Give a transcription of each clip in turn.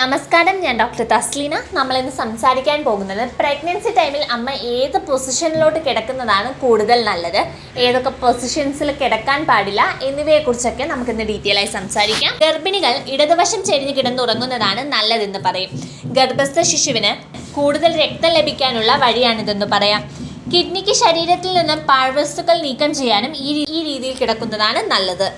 നമസ്കാരം ഞാൻ ഡോക്ടർ തസ്ലീന. നമ്മളിന്ന് സംസാരിക്കാൻ പോകുന്നത് പ്രഗ്നൻസി ടൈമിൽ അമ്മ ഏത് പൊസിഷനിലോട്ട് കിടക്കുന്നതാണ് കൂടുതൽ നല്ലത്? ഏതൊക്കെ പൊസിഷൻസിൽ കിടക്കാൻ പാടില്ല എന്നിവയെക്കുറിച്ചൊക്കെ നമുക്കിന്ന് ഡീറ്റെയിൽ ആയി സംസാരിക്കാം. ഗർഭിണികൾ ഇടതുവശം ചെരിഞ്ഞ് കിടന്നുറങ്ങുന്നതാണ് നല്ലതെന്ന് പറയും. ഗർഭസ്ഥ ശിശുവിന് കൂടുതൽ രക്തം ലഭിക്കാനുള്ള വഴിയാണിതെന്ന് പറയാം. കിഡ്നിക്ക് ശരീരത്തിൽ നിന്നും പാഴ്വസ്തുക്കൾ നീക്കം ചെയ്യാനും ഈ ഈ രീതിയിൽ കിടക്കുന്നതാണ് നല്ലത്.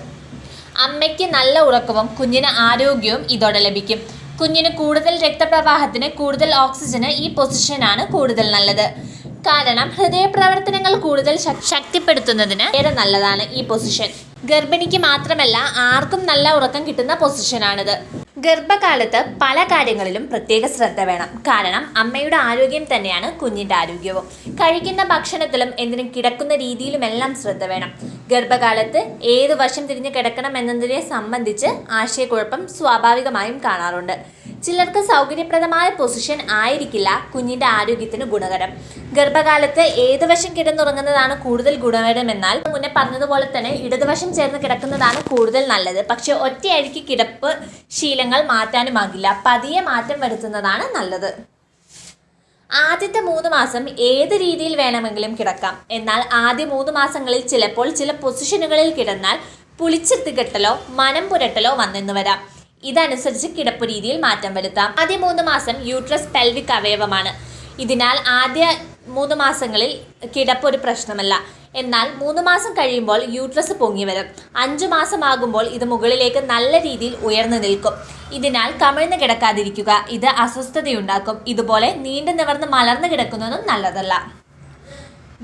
അമ്മയ്ക്ക് നല്ല ഉറക്കവും കുഞ്ഞിന് ആരോഗ്യവും ഇതോടെ ലഭിക്കും. കുഞ്ഞിന് കൂടുതൽ രക്തപ്രവാഹത്തിന് കൂടുതൽ ഓക്സിജന് ഈ പൊസിഷനാണ് കൂടുതൽ നല്ലത്. കാരണം ഹൃദയപ്രവർത്തനങ്ങൾ കൂടുതൽ ശക്- ശക്തിപ്പെടുത്തുന്നതിന് ഏറെ നല്ലതാണ് ഈ പൊസിഷൻ ഗർഭിണിക്ക് മാത്രമല്ല ആർക്കും നല്ല ഉറക്കം കിട്ടുന്ന പൊസിഷനാണിത് ഗർഭകാലത്ത് പല കാര്യങ്ങളിലും പ്രത്യേക ശ്രദ്ധ വേണം. കാരണം അമ്മയുടെ ആരോഗ്യം തന്നെയാണ് കുഞ്ഞിന്റെ ആരോഗ്യവും. കഴിക്കുന്ന ഭക്ഷണത്തിലും എന്തിനും കിടക്കുന്ന രീതിയിലുമെല്ലാം ശ്രദ്ധ വേണം. ഗർഭകാലത്ത് ഏത് വശം തിരിഞ്ഞ് കിടക്കണം എന്നതിനെ സംബന്ധിച്ച് ആശയക്കുഴപ്പം സ്വാഭാവികമായും കാണാറുണ്ട്. ചിലർക്ക് സൗകര്യപ്രദമായ പൊസിഷൻ ആയിരിക്കില്ല കുഞ്ഞിന്റെ ആരോഗ്യത്തിന് ഗുണകരം. ഗർഭകാലത്ത് ഏത് വശം കിടന്നുറങ്ങുന്നതാണ് കൂടുതൽ ഗുണകരമെന്നാൽ മുന്നേ പറഞ്ഞതുപോലെ തന്നെ ഇടതുവശം ചേർന്ന് കിടക്കുന്നതാണ് കൂടുതൽ നല്ലത്. പക്ഷെ ഒറ്റയടിക്ക് കിടപ്പ് ശീലങ്ങൾ മാറ്റാനുമാകില്ല. പതിയെ മാറ്റം വരുത്തുന്നതാണ് നല്ലത്. ആദ്യത്തെ മൂന്ന് മാസം ഏത് രീതിയിൽ വേണമെങ്കിലും കിടക്കാം. എന്നാൽ ആദ്യ മൂന്ന് മാസങ്ങളിൽ ചിലപ്പോൾ ചില പൊസിഷനുകളിൽ കിടന്നാൽ കെട്ടലോ മനം പുരട്ടലോ വന്നെന്ന് വരാം. ഇതനുസരിച്ച് കിടപ്പ് രീതിയിൽ മാറ്റം വരുത്താം. ആദ്യ മൂന്ന് മാസം യൂട്രസ് പെൽവിക് അവയവമാണ്. ഇതിനാൽ ആദ്യ മൂന്ന് മാസങ്ങളിൽ കിടപ്പ് ഒരു പ്രശ്നമല്ല. എന്നാൽ മൂന്ന് മാസം കഴിയുമ്പോൾ യൂട്രസ് പൊങ്ങി വരും. അഞ്ചു മാസമാകുമ്പോൾ ഇത് മുകളിലേക്ക് നല്ല രീതിയിൽ ഉയർന്നു നിൽക്കും. ഇതിനാൽ കമിഴ്ന്ന് കിടക്കാതിരിക്കുക. ഇത് അസ്വസ്ഥതയുണ്ടാക്കും. ഇതുപോലെ നീണ്ടു നിവർന്ന് മലർന്നു കിടക്കുന്നതും നല്ലതല്ല.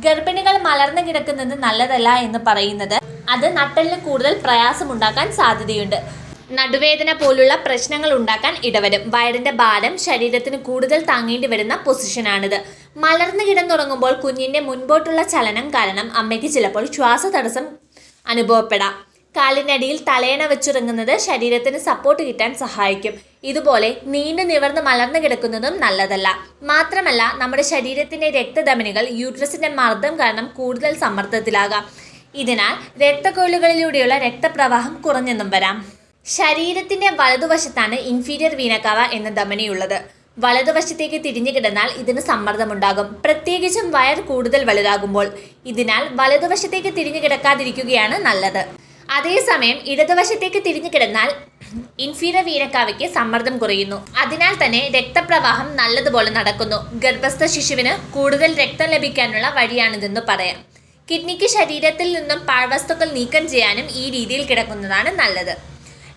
ഗർഭിണികൾ മലർന്നു കിടക്കുന്നത് നല്ലതല്ല എന്ന് പറയുന്നത് അത് നട്ടലിന് കൂടുതൽ പ്രയാസമുണ്ടാക്കാൻ സാധ്യതയുണ്ട്. നടുവേദന പോലുള്ള പ്രശ്നങ്ങൾ ഉണ്ടാക്കാൻ ഇടവരും. വയറിന്റെ ഭാരം ശരീരത്തിന് കൂടുതൽ താങ്ങേണ്ടി വരുന്ന പൊസിഷനാണിത് മലർന്നു കിടന്നുറങ്ങുമ്പോൾ കുഞ്ഞിന്റെ മുൻപോട്ടുള്ള ചലനം കാരണം അമ്മയ്ക്ക് ചിലപ്പോൾ ശ്വാസതടസ്സം അനുഭവപ്പെടാം. കാലിനടിയിൽ തലേണ വെച്ചുറങ്ങുന്നത് ശരീരത്തിന് സപ്പോർട്ട് കിട്ടാൻ സഹായിക്കും. ഇതുപോലെ നീണ്ടു നിവർന്ന് മലർന്നു കിടക്കുന്നതും നല്ലതല്ല. മാത്രമല്ല നമ്മുടെ ശരീരത്തിന്റെ രക്തധമനികൾ യൂട്രസിന്റെ മർദ്ദം കാരണം കൂടുതൽ സമ്മർദ്ദത്തിലാകാം. ഇതിനാൽ രക്തക്കൊള്ളുകളിലൂടെയുള്ള രക്തപ്രവാഹം കുറഞ്ഞെന്നും വരാം. ശരീരത്തിന്റെ വലതുവശത്താണ് ഇൻഫീരിയർ വീനക്കാവ എന്ന ധമനിയുള്ളത്. വലതുവശത്തേക്ക് തിരിഞ്ഞു കിടന്നാൽ ഇതിന് സമ്മർദ്ദമുണ്ടാകും. പ്രത്യേകിച്ചും വയർ കൂടുതൽ വലുതാകുമ്പോൾ ഇതിനാൽ വലതുവശത്തേക്ക് തിരിഞ്ഞു കിടക്കാതിരിക്കുകയാണ് നല്ലത്. അതേസമയം ഇടതുവശത്തേക്ക് തിരിഞ്ഞു കിടന്നാൽ ഇൻഫീരിയർ വീനക്കാവയ്ക്ക് സമ്മർദ്ദം കുറയുന്നു. അതിനാൽ തന്നെ രക്തപ്രവാഹം നല്ലതുപോലെ നടക്കുന്നു. ഗർഭസ്ഥ ശിശുവിന് കൂടുതൽ രക്തം ലഭിക്കാനുള്ള വഴിയാണിതെന്ന് പറയാം. കിഡ്നിക്ക് ശരീരത്തിൽ നിന്നും പാഴ്വസ്തുക്കൾ നീക്കം ചെയ്യാനും ഈ രീതിയിൽ കിടക്കുന്നതാണ് നല്ലത്.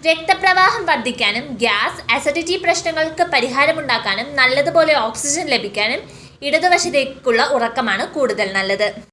രക്തപ്രവാഹം വർദ്ധിക്കാനും ഗ്യാസ് അസിഡിറ്റി പ്രശ്നങ്ങൾക്ക് പരിഹാരമുണ്ടാക്കാനും നല്ലതുപോലെ ഓക്സിജൻ ലഭിക്കാനും ഇടതുവശത്തേക്കുള്ള ഉറക്കമാണ് കൂടുതൽ നല്ലത്.